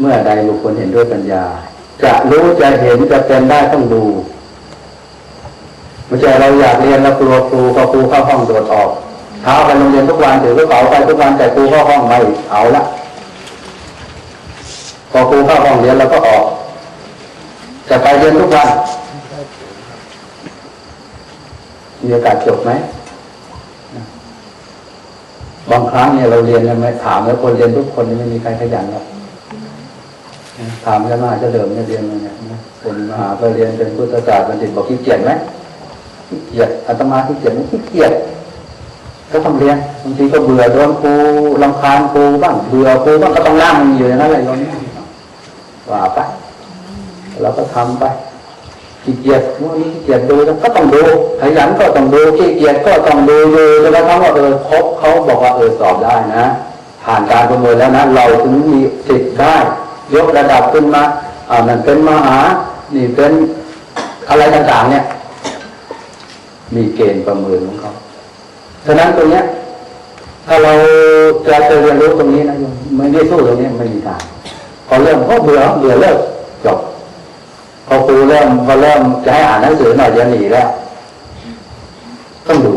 เมื่อใดบุคคลเห็นด้วยปัญญา จะรู้จะเห็นจะเป็นได้ต้องดูไม่ใช่เราอยากเรียนแล้วกลัวครูพอครูเข้าห้องโดดออกเท้าไปโรงเรียนทุกวันถือกระเป๋าไปทุกวันแต่ครูเข้าห้องไม่เอาละพอครูเข้าห้องเรียนเราก็ออกจะไปเรียนทุกวันมีโอกาสจบไหมบางครั้งเนี่ยเราเรียนกันไหมถามแล้วคนเรียนทุกคนไม่มีใครขยันหรอก ถามกันมาจะเดิมเนี่ยเรียนมาเนี่ยนะคนมหาไปเรียนเป็นพุทธศาสตร์บัณฑิตบอกขี้เกียจไหมขี้เกียจอาตมาขี้เกียจไหมขี้เกียจก็ต้องเรียนบางทีก็เบื่อโดนครูรำคาญครูบ้างเบื่อครูบ้างก็ต้องนั่งอยู่อย่างนั้นแหละโยมว่าไปเราก็ทำไปขี้เกียจว่านี่ขี้เกียจดูก็ต้องดูขยันก็ต้องดูขี้เกียจก็ต้องดูดูจนกระทั่งว่าเออครบเขาบอกว่าเออสอบได้นะ ผ่านการประเมินแล้วนะ เราถึงมีสิทธิ์ได้ ยกระดับขึ้นมาอ่านั่นเป็นมหา นี่เป็นอะไรต่างๆ เนี่ย มีเกณฑ์ประเมินของเขาฉะนั้นตรงเนี้ย ถ้าเราจะจะเรียนรู้ตรงนี้นะโยมไม่ได้สู้ตรงนี้ไม่มีทางพอเริ่มพอเบื่อเบื่อเลิกจบพอครูเริ่มพอเริ่มจะให้อ่านหนังสือหน่อยจะหนีแล้วต้องดู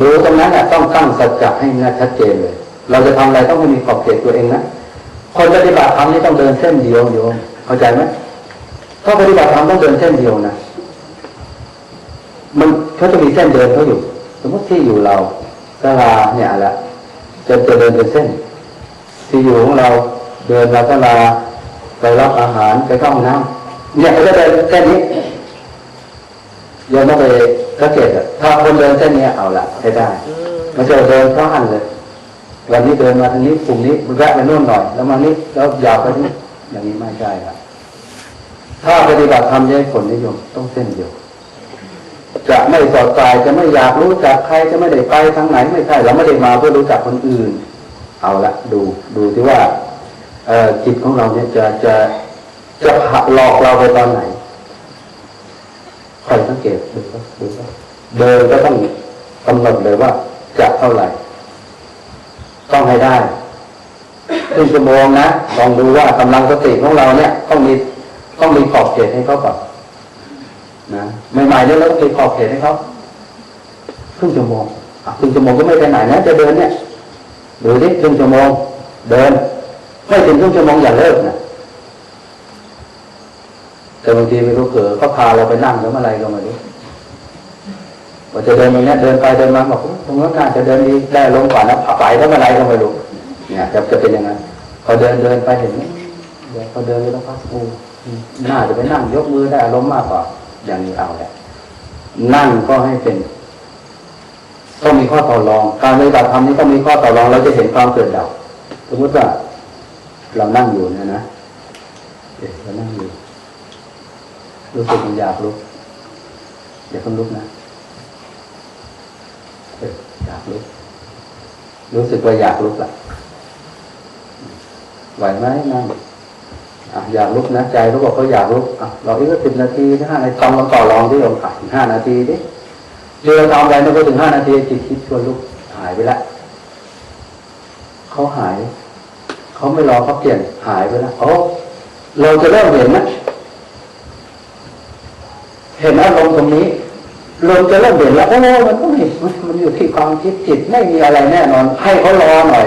ดูตรงนั้นน่ะต้องตั้งสัจจะให้แน่ชัดเจนเลย เราจะทำอะไรต้องมีขอบเขตตัวเองนะ คนปฏิบัติธรรมนี่ต้องเดินเส้นเดียวโยมเข้าใจไหมถ้าปฏิบัติธรรมต้องเดินเส้นเดียวนะมันเขาจะมีเส้นเดินเขาอยู่ สมมติที่อยู่เราสลาเนี่ยแหละจะจะเดินเป็นเส้น ที่อยู่ของเราเดินเราก็ลาไปรับอาหารไปเข้าห้องน้ำเนี่ยเขาจะเดินเส้นนี้ยังต้องไปสังเกตถ้าคนเดินเส้นนี้เอาละให้ได้ไม่ใช่เดินพลาดเลย วันนี้เดินมาทางนี้กลุ่มนี้แวะไปโน่นหน่อย แล้วมานี้แล้วยาวไปนี่อย่างนี้ไม่ใช่ครับถ้าปฏิบัติธรรมจะให้ผลนิยมต้องเส้นเดียวจะไม่สอดสายจะไม่อยากรู้จักใครจะไม่ได้ไปทางไหนไม่ใช่เราไม่ได้มาเพื่อรู้จักคนอื่น เอาละดูดูที่ว่าเอจิตของเราเนี่ยจะจะจะหลอกเราไปตอนไหนคอยสังเกตดูดูเดินก็ต้องกำหนดเลยว่าจะเท่าไหร่ ต้องให้ได้ครึ่งชั่วโมงนะลองดูว่ากำลังสติของเราเนี่ยต้องมีต้องมีขอบเขตให้เขาก่อนนะใหม่ๆเนี่ยเราต้องมีขอบเขตให้เขาครึ่งชั่วโมงครึ่งชั่วโมงก็ไม่ไปไหนนะจะเดินเนี่ยดูดิครึ่งชั่วโมง เดิน ไม่ถึงครึ่งชั่วโมงอย่าเลิกนะแต่บางทีไม่รู้เกิดเขาพาเราไปนั่งแล้วเมื่อะไรก็ไม่รู้ ว่าจะเดินตรงเนี้ยเดินไปเดินมาบอกตรงนั้นน่าจะเดินดีได้ลงก่อนนะไปแล้วเมื่อไรก็ไม่รู้เนี่ยจะจะเป็นอย่างนั้นพอเดินเดินไปเห็นเดี๋ยวพอเดินไปแล้วพักโอ้น่าจะไปนั่งยกมือได้อารมณ์มากกว่าอย่างนี้เอาแหละนั่งก็ให้เป็นต้องมีข้อต่อรอง การปฏิบัติธรรมนี้ต้องมีข้อต่อรองเราจะเห็นความเกิดดับสมมติว่าเรานั่งอยู่เนี่ยนะเอ๊ะเรานั่งอยู่รู้สึกมันอยากลุกอย่าเพิ่งลุกนะ อยากลุกรู้สึกว่าอยากลุกละไหวไหมนั่งอะอยากลุกนะใจเขาบอกเขาอยากลุกอะเราอีกสิบนาทีห้านาทีลองต่อรองที่ลองผ่านห้านาทีดิเรือทำอะไรไม่ก็ถึงห้านาทีจิตคิดชวนลุกหายไปละเขาหายเขาไม่รอเขาเปลี่ยนหายไปล้วโอ้เราจะเริ่มเห็นนะเห็นอารมณ์ตรงนี้ เราจะเริ่มเห็นแล้วโอ้มันก็ไม่มันมันอยู่ที่ความคิดจิตไม่มีอะไรแน่นอน ให้เขารอหน่อย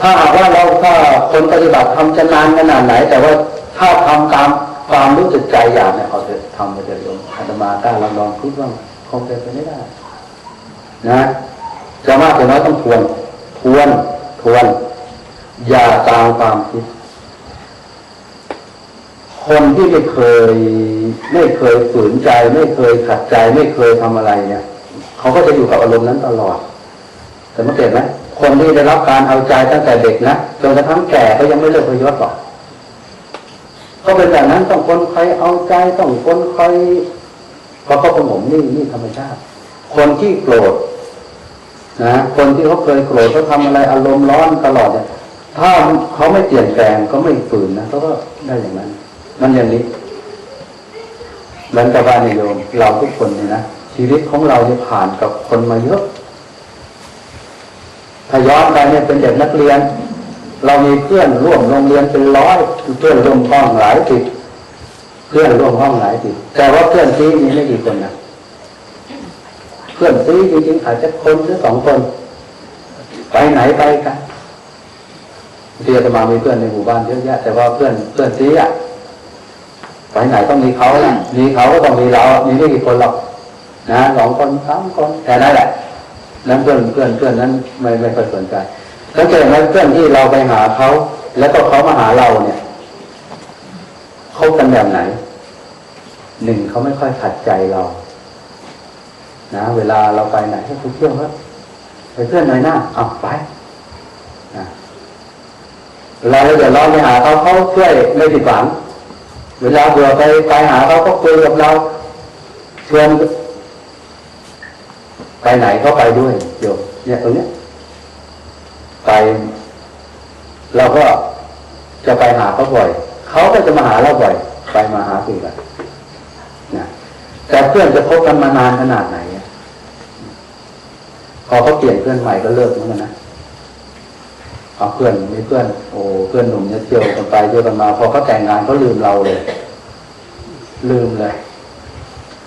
ถ้าหากว่าเราถ้าคนปฏิบัติทำจะนานขนาดไหน แต่ว่าถ้าทำตามความรู้สึกใจอย่ากเนี่ยเอาเถอะทำไปเถอะโยมอาตมากล้าลองลองคิดว่าคงเป็นไปไม่ได้นะจะมากจะน้อยต้องทวน ทวน ทวน อย่าตามความคิด คนที่ไม่เคย ไม่เคยฝืนใจ ไม่เคยขัดใจ ไม่เคยทำอะไรเนี่ยเขาก็จะอยู่กับอารมณ์นั้นตลอดแต่เมื่อเกิดไหมคนที่ได้รับการเอาใจตั้งแต่เด็กนะจนกระทั่งแก่ก็ยังไม่เลิกพยศหรอกก็เป็นแบบนั้นต้องคนใครเอาใจต้องคนใครก็เขาเป็นผมนี่นี่ธรรมชาติ คนที่โกรธนะคนที่เขาเคยโกรธเขาทำอะไรอารมณ์ร้อนตลอดเนี่ยถ้าเขาไม่เปลี่ยนแปลงก็ไม่ฝืนนะเขาก็ได้อย่างนั้น มันอย่างนี้เหมือนกับว่าเนี่ยโยมเราทุกคนเนี่ยนะชีวิตของเราเนี่ยผ่านกับคนมาเยอะถ้าย้อนไปเนี่ยเป็นเด็กนักเรียน เรามีเพื่อนร่วมโรงเรียนเป็นร้อยเพื่อนร่วมห้องหลายสิบเพื่อนร่วมห้องหลายสิบแต่ว่าเพื่อนซีมีไม่กี่คนนะเพื่อนซีจริงๆอาจจะคนหรือสองคน ไปไหนไปกันที่อาตมามีเพื่อนในหมู่บ้านเยอะแยะแต่ว่าเพื่อนเพื่อนซีอะ ไปไหนต้องมีเขานะมีเขาก็ต้องมีเรา มีไม่กี่คนหรอกนะสองคนสามคนแค่นั้นแหละนั้นเพื่อนเพื่อนเพื่อนนั้นไม่ไม่ค่อยสนใจสังเกตไหมเพื่อนที่เราไปหาเขาแล้วก็เขามาหาเราเนี่ยเขากันแบบไหนหนึ่งเขาไม่ค่อยขัดใจเรา นะ เวลาเราไปไหนก็คุยเที่ยวครับไปเพื่อนหน่อยหน้าเอาไปนะเวลาเราเดือดร้อนไปหาเขาเขาช่วยไม่ผิดหวัง เวลาเบื่อไปไปหาเขาก็คุยกับเราชวนไปไหนก็ไปด้วยโยมเนี่ยตรงเนี้ยไปเราก็จะไปหาเขาบ่อย เขาก็จะมาหาเราบ่อย ไปมาหาคุยกันนะแต่เพื่อนจะคบกันมานานขนาดไหนพอเขาเปลี่ยนเพื่อนใหม่ก็เลิกเหมือนกันนะ เอาเพื่อนมีเพื่อน โอ้เพื่อนหนุ่มเนี่ยเที่ยวกันไปเที่ยวกันมา พอเขาแต่งงานเขาลืมเราเลย ลืมเลย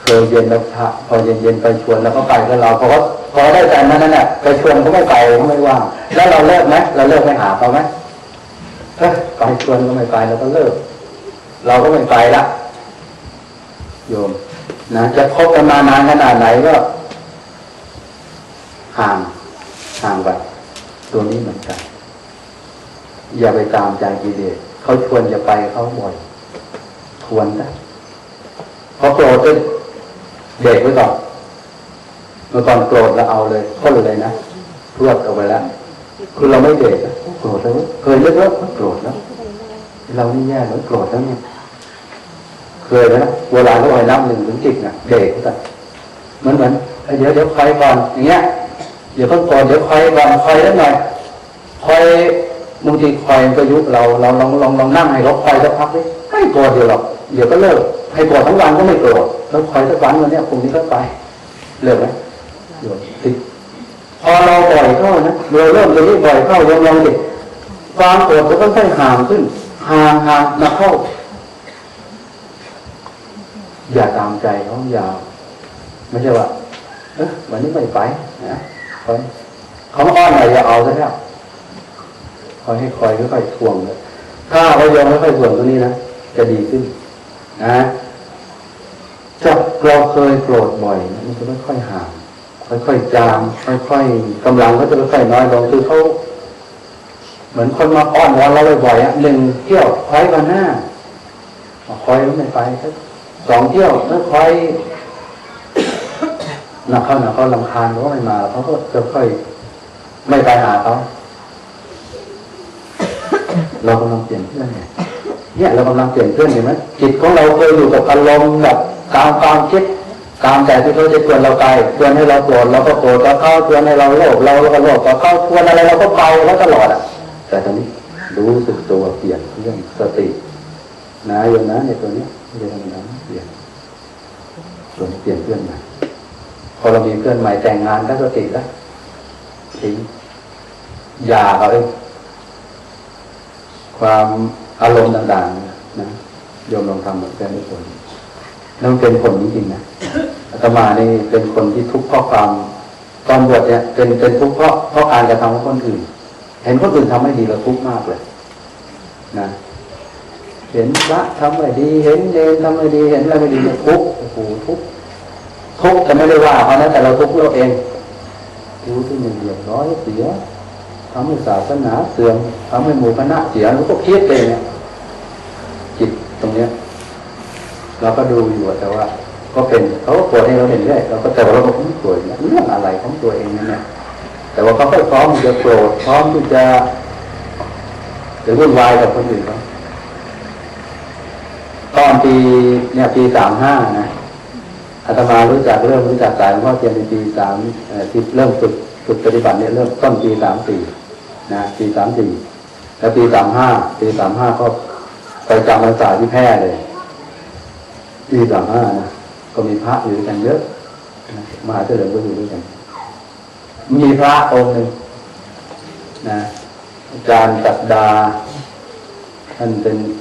เคยเย็นแล้วพระพอเย็นเย็นไปชวนแล้วก็ไปกับเราพอเขาพอได้ใจนั้นนั่นแหละไปชวนเขาไม่ไปเขาไม่ว่างแล้วเราเลิกไหมเราเลิกไม่หาเขาไหมเอ้ยไปชวนก็ไม่ไปเราก็เลิก เราก็ไม่ไปละโยมนะจะคบกันมานานขนาดไหนก็ห่างห่างไปตัวนี้เหมือนกัน อย่าไปตามใจกิเลสเขาชวนจะไปเขาบ่อยทวนนะพอโกรธก็เด็กไว้ก่อนเมื่อก่อนโกรธแล้วเอาเลยพ้นเลยนะรวดออกไปแล้วคือเราไม่เด็กอะโกรธแล้วเคยเลิกแล้วโกรธแล้วเรานี่แย่แล้วโกรธแล้วเนี่ยเคยนะโบราณเขาเอาน้ำหนึ่งถึงสิบนะเด็กก็เหมือนเหมือนเอ้ยเดี๋ยวเดี๋ยวคอยก่อนอย่างเงี้ยเดี๋ยวเพิ่งโกรธเดี๋ยวคอยก่อนคอยแล้วหน่อยคอย บางทีคอยประยุเราเราลองลองลองนั่งให้เขาคอยสักพักดิไม่โกรธเดี๋ยวหรอกเดี๋ยวก็เลิกให้โกรธทั้งวันก็ไม่โกรธแล้วคอยสักวันวันเนี้ยพรุ่งนี้ก็ไปเลิกไหมเดี๋ยวติดพอเราบ่อยเข้านะเราเริ่มจะนี้บ่อยเข้ายังลองดิความโกรธจะค่อยๆห่างขึ้นห่างห่างมาเข้า อย่าตามใจเขาอย่าไม่ใช่ว่าเออวันนี้ไม่ไปนะเขาอ้อนอะไรอย่าเอาซะแล้ว อยให้คอยค่อยๆทวงเลยถ้าเรายอมค่อยๆทวงตรงนี้นะจะดีขึ้น นะจะเราเคยโกรธบ่อยมันจะค่อยๆห่างค่อยๆจามค่อยๆกำลังก็จะค่อยๆน้อยลงคือเขาเหมือนคนมาอ้อนวอนเราบ่อยๆอะหนึ่งเที่ยวคอยกันหน้าคอยแล้วไม่ไปสักสองเที่ยวแล้วคอยหนักเข้าหนักเขาลำคาญเขาก็ไม่มาเขาก็จะค่อยไม่ไปหาเขา เรากำลังเปลี่ยนเพื่อนไงเนี่ยเรากำลังเปลี่ยนเพื่อนเห็นไหมจิตของเราเคยอยู่กับอารมณ์แบบตามความคิดตามแต่ที่เขาจะชวนเราไปชวนให้เราโกรธเราก็โกรธกับเขาชวนให้เราโลภเราก็โลภกับเขาชวนอะไรเราก็ไปแล้วตลอดอะ แต่ตอนนี้รู้สึกตัวเปลี่ยนเรื่องสตินะโยมนะในตัวเนี้ยเรื่องนั้นเปลี่ยนส่วนเปลี่ยนเพื่อนใหม่พอเรามีเพื่อนใหม่แต่งงานก็สติแล้วทิ้งอย่าเขาเอง ความอารมณ์ต่างๆนะโยมลองทำเหมือนกันทุกคนนั่นเป็นผลจริงๆนะอาตมานี่เป็นคนที่ทุกข์เพราะความตอนบวชเนี่ยเป็นเป็นทุกข์เพราะเพราะการกระทำของคนอื่น เห็นคนอื่นทำไม่ดีเราทุกข์มากเลยนะเห็นพระทำไม่ดี เห็นเนรทำไม่ดี เห็นอะไรไม่ดีเนี่ยทุกข์โอ้โหทุกข์ทุกข์แต่ไม่ได้ว่าเขานะแต่เราทุกข์เราเองรู้ที่มันเดือดร้อนเสีย ทำให้ศาสนาเสื่อมทำให้หมู่คณะเสียเราก็คิดเองเนี่ยจิตตรงเนี้ย เราก็ดูอยู่แต่ว่า ก็เป็นเขาก็ปวดให้เราเห็นเรื่อยเราก็แต่ว่าเราก็ไม่ปวดเนี่ยเรื่องอะไรของตัวเองเนี่ยแต่ว่าเขาก็พร้อมที่จะโกรธพร้อมที่จะจะวุ่นวายกับคนอื่นเขาตอนปีเนี่ยปีสามห้านะอาตมารู้จักเริ่มรู้จักสายหลวงพ่อเทียนในปีสามเอ่อที่เริ่มฝึกฝึกปฏิบัติเนี่ยเริ่มต้นปีสามสี่ นะปีสามสี่แล้วปีสามห้าปีสามห้าก็ไปจำพรรษาที่แพร่เลยปีสามห้านะก็มีพระอยู่ด้วยกันเยอะมหาเจริญก็อยู่ด้วยกัน มีพระองค์หนึ่งนะอาจารย์ศักดาท่านเป็น